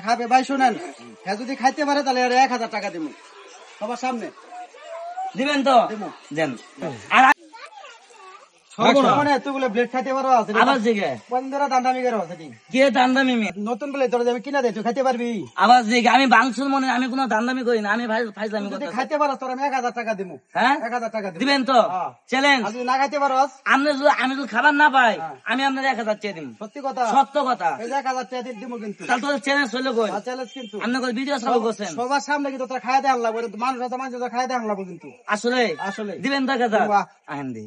খাবে ভাই শোনেন। হ্যাঁ যদি খাইতে পারে তাহলে এক হাজার টাকা দিব সবার সামনে। দিবেন তো? দেবো। দেন। আর আমি জিগে আমি বাংশুর মনে আমি কোনো দান্দামি করি না আমি ভাই ফাইজলামি খাইতে পারো তোর আমি এক হাজার টাকা দিব হ্যাঁ? এক হাজার টাকা দিবেন তো। চ্যালেঞ্জ না খাইতে পারো আপনি যদি আমি যদি খাবার না পাই হ্যাঁ। আমি আপনার এক হাজার চেয়ে দিব সত্যি কথা? সত্য কথা। এক হাজার টাকা দিব কিন্তু। তাহলে তোর চ্যালেঞ্জ হইল কই? আর চ্যালেঞ্জ কিন্তু। আপনি করে ভিডিও সব করছেন? সবার সামনে কিন্তু তোরা খাই দেয় লাগবে মানুষ আছে মানুষ আছে খাই দেয় লাগবে কিন্তু। আসলে? আসলে। দিবেন তো এক হাজার? আহেন দি।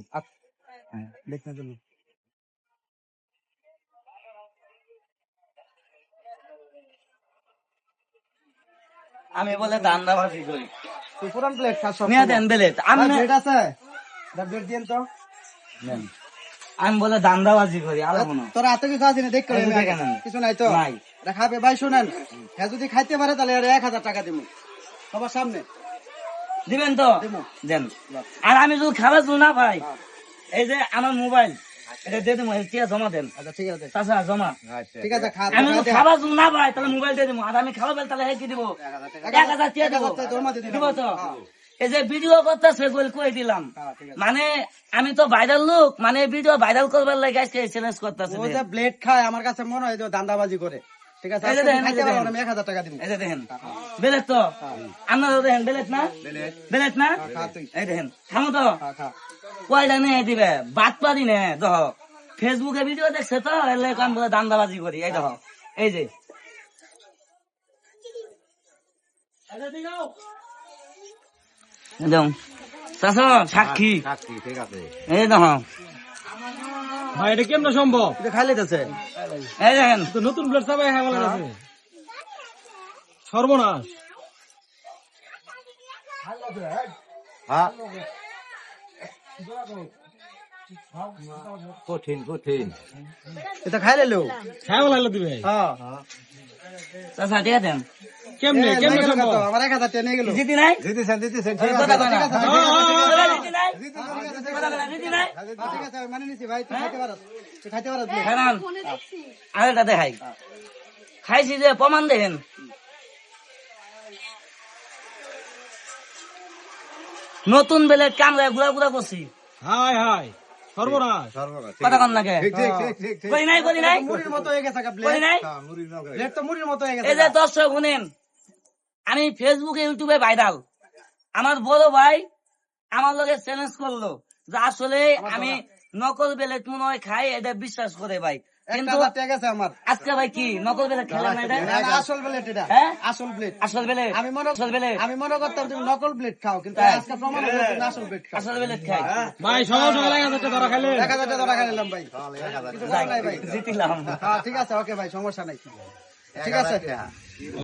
দেখতে জন্য আমি বলে দান্দাবাজি করি। তুই পুরান প্লেট খাস নিয়ে দেন বেলেট আমি ব্লেড আছে? দিন তো। আমি বলে দান্দাবাজি করি আলো তোর আছে না? দেখ করে। কিছু নাই তো। নাই। খাবে? ভাই শুনেন। হ্যাঁ যদি খাইতে পারে তাহলে আর এক হাজার টাকা দিব সবার সামনে। দিবেন তো? দেন। আর আমি যদি খাবার না পাই এই যে আমার মোবাইল এটা দিয়ে দেবো টিয়া জমা দেন। আচ্ছা ঠিক আছে। জমা। ঠিক আছে আমি খাবার না পাই তাহলে মোবাইল দিয়ে দেবো আর আমি খাবার পেলে তাহলে হেঁটে দিব। এক হাজার দেবো দিয়ে দিলাম। দিব তো? হ্যাঁ। এই যে ভিডিও করতেছে বলে কই দিলাম। হ্যাঁ, ঠিক। মানে আমি তো ভাইরাল লোক মানে ভিডিও ভাইরাল করবার লাগে আজকে চ্যালেঞ্জ করতেছে ও যে ব্লেড খায় আমার কাছে মনে হয় যে দান্দাবাজি করে। ঠিক আছে আমি এক হাজার টাকা দিব। এই যে দেখেন। বেলেট তো? আপনারা দেখেন বেলেট না? বেলেট না? এই দেখেন খামো তো। কয়টা নিয়ে দিবে বাদ পারি নে দেখ। ফেসবুকে ভিডিও দেখছে তো এলে আমি বলে দান্দাবাজি করি এই দেখো। এই যে। একদম সাক্ষী। ঠিক আছে। এই দেখো। ভাই এটা কেমন সম্ভব? এটা খাই লইতেছে এই দেখেন। তো নতুন সবাই হ্যাঁ বলে সর্বনাশ। হ্যাঁ। কঠিন কঠিন। এটা খাই লাইলো? হ্যাঁ বলে দিবে। হ্যাঁ। চাচা ঠিক আছে কেমনে কেমনে সম্ভব? আমার এক হাজার টাকা গেল। জিতি নাই? দিতেছেন দিতেছেন এই কথা কয় না। ঠিক আছে, জিতি নাই? কথা কয় না, জিতি নাই? ঠিক আছে। মানে নিছি ভাই তুই খাইতে পারস তুই খাইতে পারস খারান আরেকটা দেখাই। খাইছি যে প্রমাণ দেখেন। নতুন বেলে কামড়ে গুড়া গুড়া করছি। হাই হাই সর্বনাশ। সর্বনাশ কথা কন নাকি ঠিক ঠিক ঠিক ঠিক ঠিক। করি নাই করি নাই। মুড়ির মতো হয়ে গেছে করি ব্লেড নাই। হ্যাঁ, মুড়ির নৌকা। ব্লেড তো মুড়ির মতো হয়ে গেছে এই যে দর্শক শুনেন আমি ফেসবুকে ইউটিউবে ভাইরাল আমার বড় ভাই আমার লগে চ্যালেঞ্জ করল যে আসলে আমি নকল বেলেট মনে হয় খাই এটা বিশ্বাস করে ভাই। আজকে ভাই কি? নকল বেলেট খেলাম না এটা এটা আসল ব্লেড এটা। হ্যাঁ? আসল ব্লেড আসল বেলেট আমি মনে আসল বেলেট আমি মনে করতাম তুমি নকল ব্লেড খাও কিন্তু আজকে প্রমাণ হলো তুমি আসল ব্লেড খাও। আসল বেলেট খাই। ভাই সকাল সকাল এক হাজার টাকা ধরা খাইলে। এক হাজার টাকা ধরা খাইলাম ভাই। তাহলে এক হাজার কিছু নাই ভাই। জিতিলাম। হ্যাঁ ঠিক আছে ওকে ভাই সমস্যা নাই। ঠিক আছে।